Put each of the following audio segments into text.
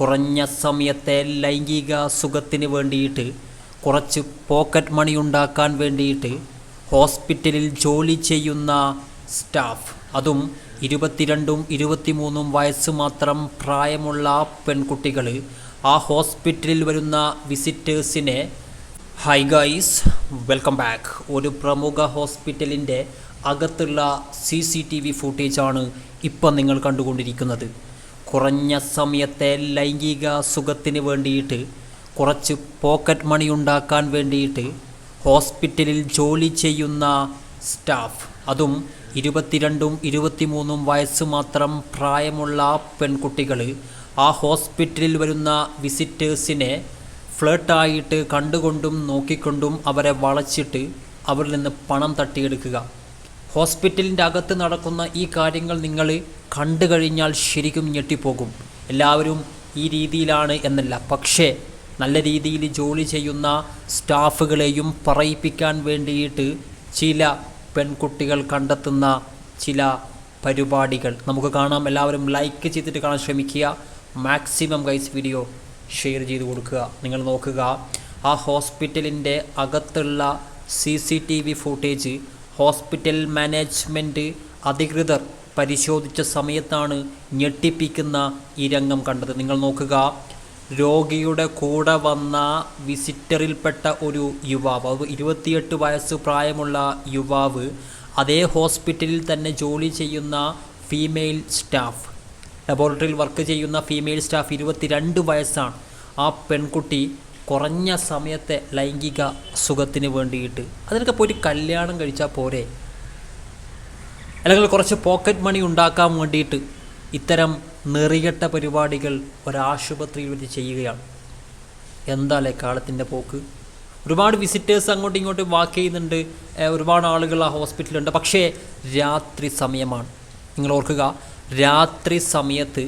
കുറഞ്ഞ സമയത്തെ ലൈംഗിക സുഖത്തിന് വേണ്ടിയിട്ട് കുറച്ച് പോക്കറ്റ് മണി ഉണ്ടാക്കാൻ വേണ്ടിയിട്ട് ഹോസ്പിറ്റലിൽ ജോലി ചെയ്യുന്ന സ്റ്റാഫ്. അതും ഇരുപത്തിരണ്ടും ഇരുപത്തിമൂന്നും വയസ്സ് മാത്രം പ്രായമുള്ള പെൺകുട്ടികൾ ആ ഹോസ്പിറ്റലിൽ വരുന്ന വിസിറ്റേഴ്സിനെ ഹൈ ഗൈസ് വെൽക്കം ബാക്ക് ഒരു പ്രമുഖ ഹോസ്പിറ്റലിന്റെ അകത്തുള്ള സി സി ടി വി ഫുട്ടേജാണ് ഇപ്പം നിങ്ങൾ കണ്ടുകൊണ്ടിരിക്കുന്നത്. കുറഞ്ഞ സമയത്തെ ലൈംഗിക സുഖത്തിന് വേണ്ടിയിട്ട് കുറച്ച് പോക്കറ്റ് മണി ഉണ്ടാക്കാൻ വേണ്ടിയിട്ട് ഹോസ്പിറ്റലിൽ ജോലി ചെയ്യുന്ന സ്റ്റാഫ് അതും ഇരുപത്തിരണ്ടും ഇരുപത്തിമൂന്നും വയസ്സ് മാത്രം പ്രായമുള്ള പെൺകുട്ടികൾ ആ ഹോസ്പിറ്റലിൽ വരുന്ന വിസിറ്റേഴ്സിനെ ഫ്ലേട്ടായിട്ട് കണ്ടുകൊണ്ടും നോക്കിക്കൊണ്ടും അവരെ വളച്ചിട്ട് അവരിൽ നിന്ന് പണം തട്ടിയെടുക്കുക. ഹോസ്പിറ്റലിന്റെ അകത്ത് നടക്കുന്ന ഈ കാര്യങ്ങൾ നിങ്ങൾ കണ്ടു കഴിഞ്ഞാൽ ശരിക്കും ഞെട്ടിപ്പോകും. എല്ലാവരും ഈ രീതിയിലാണ് എന്നല്ല. പക്ഷേ നല്ല രീതിയിൽ ജോലി ചെയ്യുന്ന സ്റ്റാഫുകളെയും പറയിപ്പിക്കാൻ വേണ്ടിയിട്ട് ചില പെൺകുട്ടികൾ കണ്ടെത്തുന്ന ചില പരിപാടികൾ. നമുക്ക് കാണാം. എല്ലാവരും ലൈക്ക് ചെയ്തിട്ട് കാണാൻ ശ്രമിക്കുക. മാക്സിമം ഗൈസ് വീഡിയോ ഷെയർ ചെയ്ത് കൊടുക്കുക. നിങ്ങൾ നോക്കുക. ആ ഹോസ്പിറ്റലിന്റെ അകത്തുള്ള C C T V footage hospital management അധികൃതർ പരിശോധിച്ച സമയത്താണ് ഞെട്ടിപ്പിക്കുന്ന ഈ രംഗം കണ്ടത്. നിങ്ങൾ നോക്കുക രോഗിയുടെ കൂടെ വന്ന വിസിറ്ററിൽപ്പെട്ട ഒരു യുവാവ് ഇരുപത്തിയെട്ട് വയസ്സ് പ്രായമുള്ള യുവാവ് അതേ ഹോസ്പിറ്റലിൽ തന്നെ ജോലി ചെയ്യുന്ന ഫീമെയിൽ സ്റ്റാഫ് ലബോറട്ടറിയിൽ വർക്ക് ചെയ്യുന്ന ഫീമെയിൽ സ്റ്റാഫ് ഇരുപത്തിരണ്ട് വയസ്സാണ്. ആ പെൺകുട്ടി കുറഞ്ഞ സമയത്തെ ലൈംഗിക സുഖത്തിന് വേണ്ടിയിട്ട്. അതിനൊക്കെ പോയി കല്യാണം കഴിച്ചാൽ പോരെ. അല്ലെങ്കിൽ കുറച്ച് പോക്കറ്റ് മണി ഉണ്ടാക്കാൻ വേണ്ടിയിട്ട് ഇത്തരം നെറികെട്ട പരിപാടികൾ ഒരാശുപത്രിയിൽ വെച്ച് ചെയ്യുകയാണ്. എന്താല്ലേ കാലത്തിന്റെ പോക്ക്? ഒരുപാട് വിസിറ്റേഴ്സ് അങ്ങോട്ടും ഇങ്ങോട്ടും വാക്ക് ചെയ്യുന്നുണ്ട്. ഒരുപാട് ആളുകൾ ആ ഹോസ്പിറ്റലുണ്ട് പക്ഷേ രാത്രി സമയമാണ്. നിങ്ങൾ ഓർക്കുക രാത്രി സമയത്ത്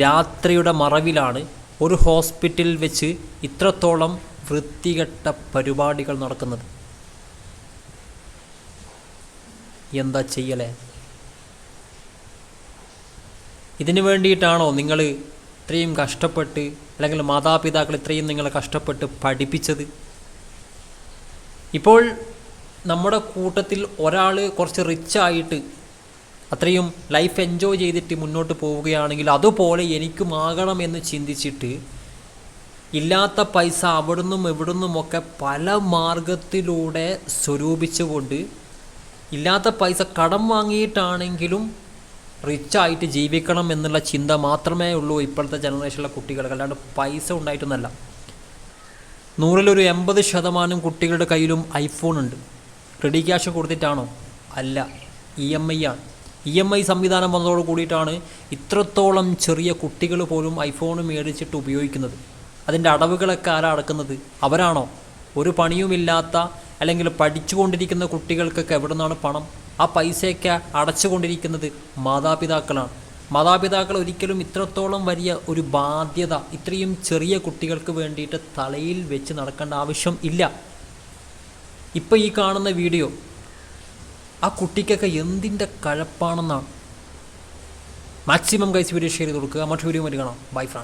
രാത്രിയുടെ മറവിലാണ് ഒരു ഹോസ്പിറ്റലിൽ വെച്ച് ഇത്രത്തോളം വൃത്തികെട്ട പരിപാടികൾ നടക്കുന്നത്. എന്താ ചെയ്യലേ? ഇതിനു വേണ്ടിയിട്ടാണോ നിങ്ങൾ ഇത്രയും കഷ്ടപ്പെട്ട് അല്ലെങ്കിൽ മാതാപിതാക്കൾ ഇത്രയും നിങ്ങളെ കഷ്ടപ്പെട്ട് പഠിപ്പിച്ചത്? ഇപ്പോൾ നമ്മുടെ കൂട്ടത്തിൽ ഒരാൾ കുറച്ച് റിച്ചായിട്ട് അത്രയും ലൈഫ് എൻജോയ് ചെയ്തിട്ട് മുന്നോട്ട് പോവുകയാണെങ്കിൽ അതുപോലെ എനിക്കും ആകണം എന്ന് ചിന്തിച്ചിട്ട് ഇല്ലാത്ത പൈസ അവിടുന്നും ഇവിടുന്നുമൊക്കെ പല മാർഗത്തിലൂടെ സ്വരൂപിച്ചുകൊണ്ട് ഇല്ലാത്ത പൈസ കടം വാങ്ങിയിട്ടാണെങ്കിലും റിച്ചായിട്ട് ജീവിക്കണം എന്നുള്ള ചിന്ത മാത്രമേ ഉള്ളൂ ഇപ്പോഴത്തെ ജനറേഷനിലെ കുട്ടികൾക്ക്. അല്ലാണ്ട് പൈസ ഉണ്ടായിട്ടൊന്നല്ല. നൂറിലൊരു എൺപത് ശതമാനം കുട്ടികളുടെ കയ്യിലും ഐഫോൺ ഉണ്ട്. റെഡി ക്യാഷ് കൊടുത്തിട്ടാണോ? അല്ല. ഇ എം ഐ ആണ്. ഇ എം ഐ സംവിധാനം വന്നതോട് കൂടിയിട്ടാണ് ഇത്രത്തോളം ചെറിയ കുട്ടികൾ പോലും ഐഫോൺ മേടിച്ചിട്ട് ഉപയോഗിക്കുന്നത്. അതിന്റെ അടവുകളൊക്കെ ആരാ അടക്കുന്നത്? അവരാണോ? ഒരു പണിയുമില്ലാത്ത അല്ലെങ്കിൽ പഠിച്ചുകൊണ്ടിരിക്കുന്ന കുട്ടികൾക്കൊക്കെ എവിടെ നിന്നാണ് പണം? ആ പൈസയൊക്കെ അടച്ചുകൊണ്ടിരിക്കുന്നത് മാതാപിതാക്കളാണ്. മാതാപിതാക്കൾ ഒരിക്കലും ഇത്രത്തോളം വലിയ ഒരു ബാധ്യത ഇത്രയും ചെറിയ കുട്ടികൾക്ക് വേണ്ടിയിട്ട് തലയിൽ വെച്ച് നടക്കേണ്ട ആവശ്യം ഇല്ല. ഇപ്പം ഈ കാണുന്ന വീഡിയോ ആ കുട്ടിക്കൊക്കെ എന്തിന്റെ കഴപ്പാണെന്നാണ് മാക്സിമം കൈസ് വീഡിയോ ഷെയർ ചെയ്ത് കൊടുക്കുക. മറ്റു വീഡിയോ മറ്റു കാണാം. By France